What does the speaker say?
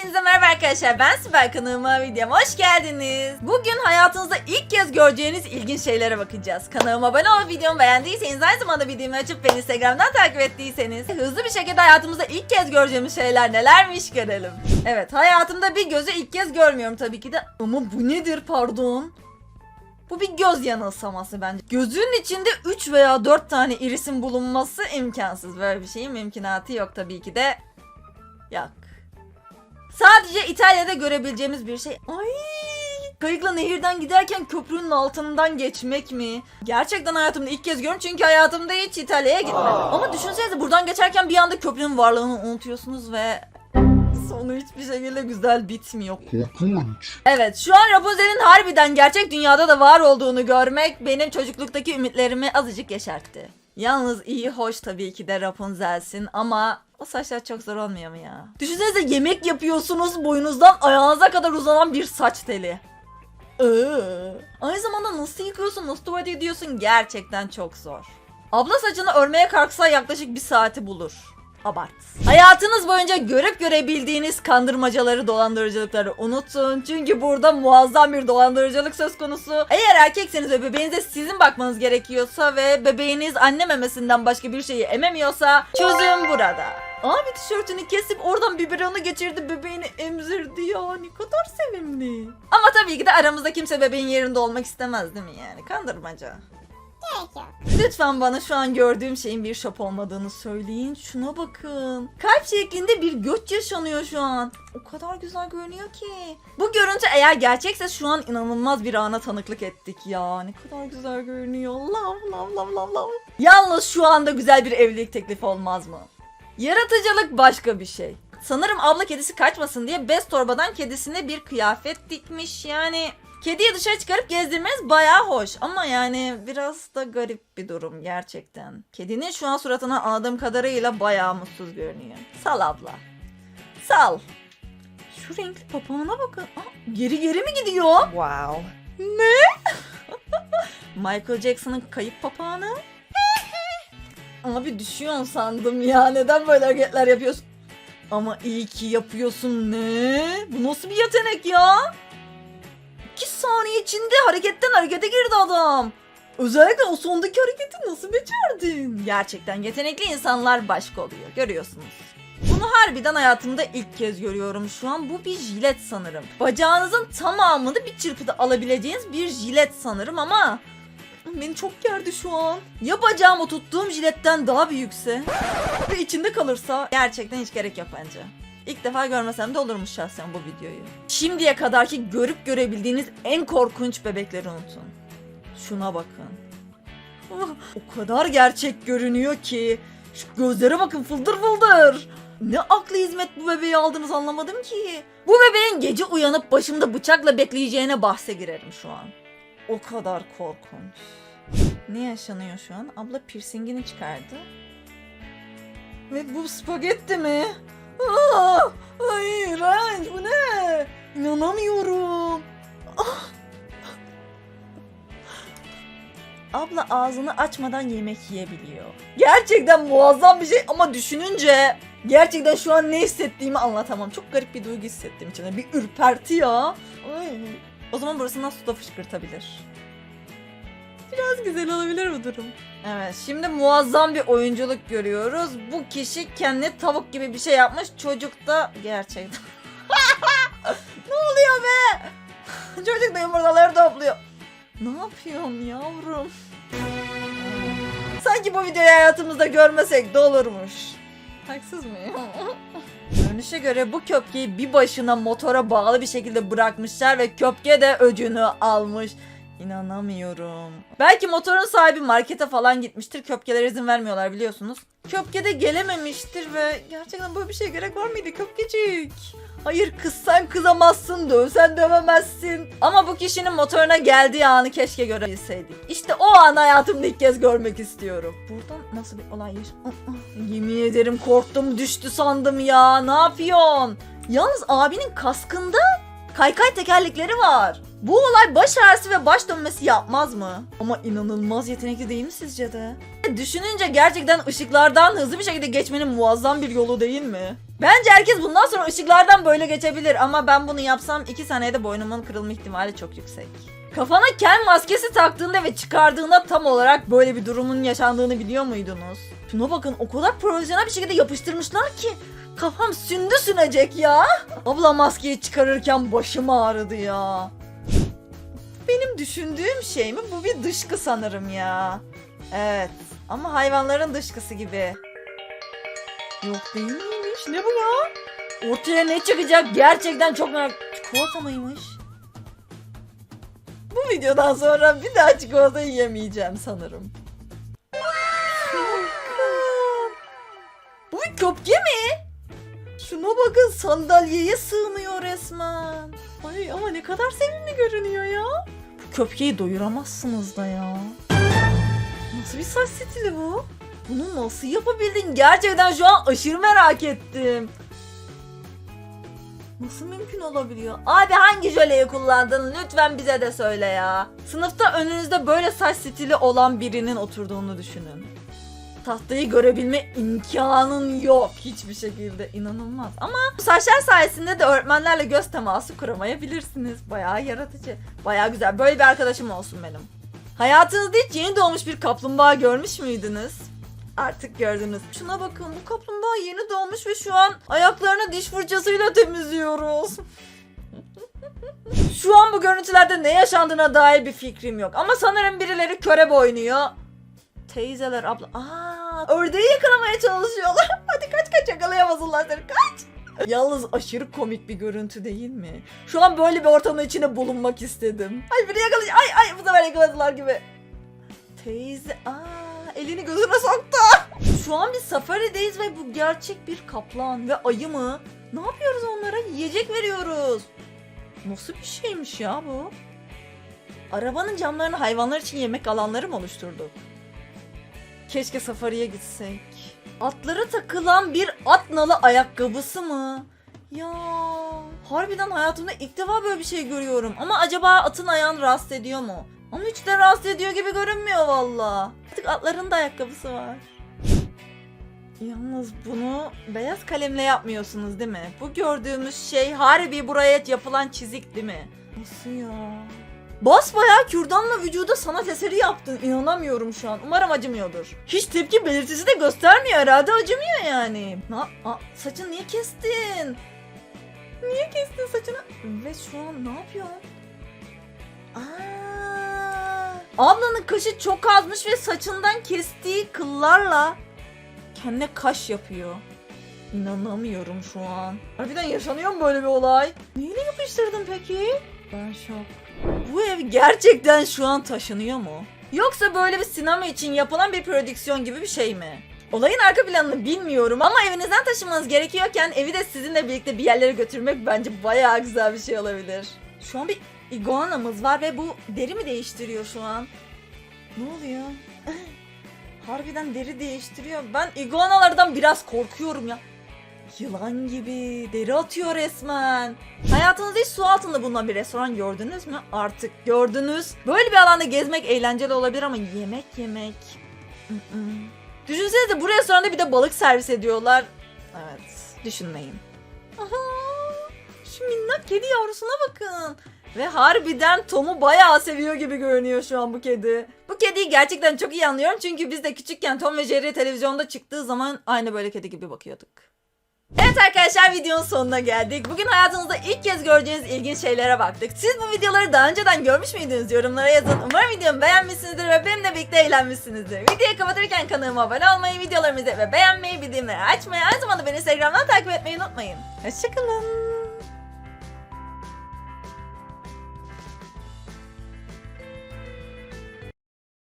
Hepinize merhaba arkadaşlar. Ben Sibel kanalıma videoma hoş geldiniz. Bugün hayatınızda ilk kez göreceğiniz ilginç şeylere bakacağız. Kanalıma abone olup videomu beğendiyseniz aynı zamanda videomu açıp beni Instagram'dan takip ettiyseniz hızlı bir şekilde hayatımızda ilk kez göreceğimiz şeyler nelermiş görelim. Evet hayatımda bir gözü ilk kez görmüyorum tabii ki de. Ama bu nedir pardon? Bu bir göz yanılsaması bence. Gözün içinde 3 veya 4 tane irisin bulunması imkansız. Böyle bir şeyin mümkünatı yok tabii ki de. Yok. Sadece İtalya'da görebileceğimiz bir şey. Ay! Kayıkla nehirden giderken köprünün altından geçmek mi? Gerçekten hayatımda ilk kez görüyorum çünkü hayatımda hiç İtalya'ya gitmedim. Ama düşünsenize buradan geçerken bir anda köprünün varlığını unutuyorsunuz ve sonu hiçbir şekilde güzel bitmiyor. Korkunç. Evet şu an Rapunzel'in harbiden gerçek dünyada da var olduğunu görmek benim çocukluktaki ümitlerimi azıcık yeşertti. Yalnız iyi hoş tabii ki de Rapunzel'sin ama o saçlar çok zor olmuyor mu ya? Düşünsenize yemek yapıyorsunuz boyunuzdan ayağınıza kadar uzanan bir saç teli. Iıı. Aynı zamanda nasıl yıkıyorsun, nasıl tuvalet ediyorsun gerçekten çok zor. Abla saçını örmeye kalksa yaklaşık bir saati bulur. Abart. Hayatınız boyunca görüp görebildiğiniz kandırmacaları, dolandırıcılıkları unutun. Çünkü burada muazzam bir dolandırıcılık söz konusu. Eğer erkekseniz ve bebeğinize sizin bakmanız gerekiyorsa ve bebeğiniz anne memesinden başka bir şeyi ememiyorsa çözüm burada. Abi tişörtünü kesip oradan biberonu geçirdi bebeğini emzirdi ya ne kadar sevimli. Ama tabii ki de aramızda kimse bebeğin yerinde olmak istemez değil mi yani kandırmaca. Lütfen bana şu an gördüğüm şeyin bir şop olmadığını söyleyin. Şuna bakın. Kalp şeklinde bir göç yaşanıyor şu an. O kadar güzel görünüyor ki. Bu görüntü eğer gerçekse şu an inanılmaz bir ana tanıklık ettik ya. Ne kadar güzel görünüyor. Lav lav lav lav lav. Yalnız şu anda güzel bir evlilik teklifi olmaz mı? Yaratıcılık başka bir şey. Sanırım abla kedisi kaçmasın diye bez torbadan kedisine bir kıyafet dikmiş. Yani kediyi dışarı çıkarıp gezdirmeniz bayağı hoş. Ama yani biraz da garip bir durum gerçekten. Kedinin şu an suratına anladığım kadarıyla bayağı mutsuz görünüyor. Sal abla. Sal. Şu renkli papağana bakın. Aa, geri geri mi gidiyor? Wow. Michael Jackson'ın kayıp papağanı. Abi düşüyorsun sandım ya. Neden böyle hareketler yapıyorsun? Ama iyi ki yapıyorsun ne? Bu nasıl bir yetenek ya? 2 saniye içinde hareketten harekete girdi adam. Özellikle o sondaki hareketi nasıl becerdin? Gerçekten yetenekli insanlar başka oluyor. Görüyorsunuz. Bunu harbiden hayatımda ilk kez görüyorum şu an. Bu bir jilet sanırım. Bacağınızın tamamını bir çırpıda alabileceğiniz bir jilet sanırım ama Beni çok gerdi şu an. Ya bacağımı tuttuğum jiletten daha büyükse ve içinde kalırsa gerçekten hiç gerek yok bence. İlk defa görmesem de olurmuş şahsen bu videoyu. Şimdiye kadarki görüp görebildiğiniz en korkunç bebekleri unutun. Şuna bakın. Ah, o kadar gerçek görünüyor ki. Şu gözlere bakın fıldır fıldır. Ne aklı hizmet bu bebeği aldınız anlamadım ki. Bu bebeğin gece uyanıp başımda bıçakla bekleyeceğine bahse girerim şu an. O kadar korkunç. Ne yaşanıyor şu an? Abla piercingini çıkardı. Ve bu spagetti mi? Aa, ay iğrenç bu ne? İnanamıyorum. Ah. Abla ağzını açmadan yemek yiyebiliyor. Gerçekten muazzam bir şey ama düşününce gerçekten şu an ne hissettiğimi anlatamam. Çok garip bir duygu hissettim içine. Bir ürperti ya. Ay. O zaman burasından su da fışkırtabilir. Biraz güzel olabilir bu durum. Evet şimdi muazzam bir oyunculuk görüyoruz. Bu kişi kendi tavuk gibi bir şey yapmış. Çocuk da gerçekten. ne oluyor be? Çocuk da yumurtaları topluyor. Ne yapıyorsun yavrum? Sanki bu videoyu hayatımızda görmesek de olurmuş. Haksız mıyım? Görünüşe göre bu köpkeyi bir başına motora bağlı bir şekilde bırakmışlar ve köpke de öcünü almış. İnanamıyorum. Belki motorun sahibi markete falan gitmiştir. Köpkelere izin vermiyorlar biliyorsunuz. Köpke de gelememiştir ve gerçekten böyle bir şeye gerek var mıydı köpkecik? Hayır kız sen kızamazsın dövsen dövemezsin. Ama bu kişinin motoruna geldiği anı keşke görebilseydik. İşte o an hayatımda ilk kez görmek istiyorum. Buradan nasıl bir olay yaş... Ah, ah, Yemin ederim korktum düştü sandım ya. Ne yapıyorsun? Yalnız abinin kaskında kaykay tekerlekleri var. Bu olay baş ağrısı ve baş dönmesi yapmaz mı? Ama inanılmaz yetenekli değil mi sizce de? Düşününce gerçekten ışıklardan hızlı bir şekilde geçmenin muazzam bir yolu değil mi? Bence herkes bundan sonra ışıklardan böyle geçebilir ama ben bunu yapsam 2 saniyede boynumun kırılma ihtimali çok yüksek. Kafana Ken maskesi taktığında ve çıkardığında tam olarak böyle bir durumun yaşandığını biliyor muydunuz? Şuna bakın o kadar profesyonel bir şekilde yapıştırmışlar ki kafam sündü sünecek ya. Abla maskeyi çıkarırken başım ağrıdı ya. Benim düşündüğüm şey mi? Bu bir dışkı sanırım ya. Evet ama hayvanların dışkısı gibi. Yok değil miymiş? Ne bu ya? Ortaya ne çıkacak? Gerçekten çok merak... Çikolata mıymış? Bu videodan sonra bir daha çikolata yiyemeyeceğim sanırım. Bu köpke mi? Şuna bakın sandalyeye sığmıyor resmen. Ay ama ne kadar sevimli görünüyor ya. Bu köpkeyi doyuramazsınız da ya. Nasıl bir saç stili bu? Bunu nasıl yapabildin? Gerçekten şu an aşırı merak ettim. Nasıl mümkün olabiliyor? Abi hangi jöleyi kullandın? Lütfen bize de söyle ya. Sınıfta önünüzde böyle saç stili olan birinin oturduğunu düşünün. Tahtayı görebilme imkanın yok hiçbir şekilde. inanılmaz. Ama saçlar sayesinde de öğretmenlerle göz teması kuramayabilirsiniz. Bayağı yaratıcı. Bayağı güzel. Böyle bir arkadaşım olsun benim. Hayatınızda hiç yeni doğmuş bir kaplumbağa görmüş müydünüz? Artık gördünüz. Şuna bakın bu kaplumbağa yeni doğmuş ve şu an ayaklarını diş fırçasıyla temizliyoruz. şu an bu görüntülerde ne yaşandığına dair bir fikrim yok. Ama sanırım birileri körebe oynuyor. Teyzeler abla. Aa, ördeği yakalamaya çalışıyorlar. Hadi kaç kaç yakalayamazlar seni kaç. Yalnız aşırı komik bir görüntü değil mi? Şu an böyle bir ortamın içinde bulunmak istedim. Ay biri yakalayacak. Ay ay bu sefer yakaladılar gibi. Teyze aa elini gözüne soktu. Şu an bir safarideyiz ve bu gerçek bir kaplan ve ayı mı? Ne yapıyoruz onlara? Yiyecek veriyoruz. Nasıl bir şeymiş ya bu? Arabanın camlarını hayvanlar için yemek alanları mı oluşturduk? Keşke safariye gitsek. Atlara takılan bir at nalı ayakkabısı mı? Ya harbiden hayatımda ilk defa böyle bir şey görüyorum. Ama acaba atın ayağını rahatsız ediyor mu? Ama hiç de rahatsız ediyor gibi görünmüyor valla. Artık atların da ayakkabısı var. Yalnız bunu beyaz kalemle yapmıyorsunuz değil mi? Bu gördüğümüz şey harbi buraya yapılan çizik değil mi? Nasıl ya? Basbayağı kürdanla vücuda sanat eseri yaptın. İnanamıyorum şu an. Umarım acımıyordur. Hiç tepki belirtisi de göstermiyor herhalde. Acımıyor yani. Na, a, saçını niye kestin? Niye kestin saçını? Ve şu an ne yapıyorsun? Aa, ablanın kaşı çok azmış ve saçından kestiği kıllarla kendine kaş yapıyor. İnanamıyorum şu an. Harbiden yaşanıyor mu böyle bir olay? Neyle yapıştırdın peki? Ben şok. Bu ev gerçekten şu an taşınıyor mu? Yoksa böyle bir sinema için yapılan bir prodüksiyon gibi bir şey mi? Olayın arka planını bilmiyorum ama evinizden taşımanız gerekiyorken evi de sizinle birlikte bir yerlere götürmek bence bayağı güzel bir şey olabilir. Şu an bir iguanamız var ve bu deri mi değiştiriyor şu an? Ne oluyor? Harbiden deri değiştiriyor. Ben iguanalardan biraz korkuyorum ya. Yılan gibi deri atıyor resmen. Hayatınızda hiç su altında bulunan bir restoran gördünüz mü? Artık gördünüz. Böyle bir alanda gezmek eğlenceli olabilir ama yemek yemek... Düşünsenize bu restoranda bir de balık servis ediyorlar. Evet, düşünmeyin. Aha, şu minnak kedi yavrusuna bakın. Ve harbiden Tom'u bayağı seviyor gibi görünüyor şu an bu kedi. Bu kediyi gerçekten çok iyi anlıyorum çünkü biz de küçükken Tom ve Jerry televizyonda çıktığı zaman aynı böyle kedi gibi bakıyorduk. Evet arkadaşlar videonun sonuna geldik. Bugün hayatınızda ilk kez göreceğiniz ilginç şeylere baktık. Siz bu videoları daha önceden görmüş müydünüz? Yorumlara yazın. Umarım videomu beğenmişsinizdir ve benimle birlikte eğlenmişsinizdir. Videoyu kapatırken kanalıma abone olmayı, videolarımı ve beğenmeyi, bildirimleri açmayı, aynı zamanda beni Instagram'dan takip etmeyi unutmayın. Hoşçakalın.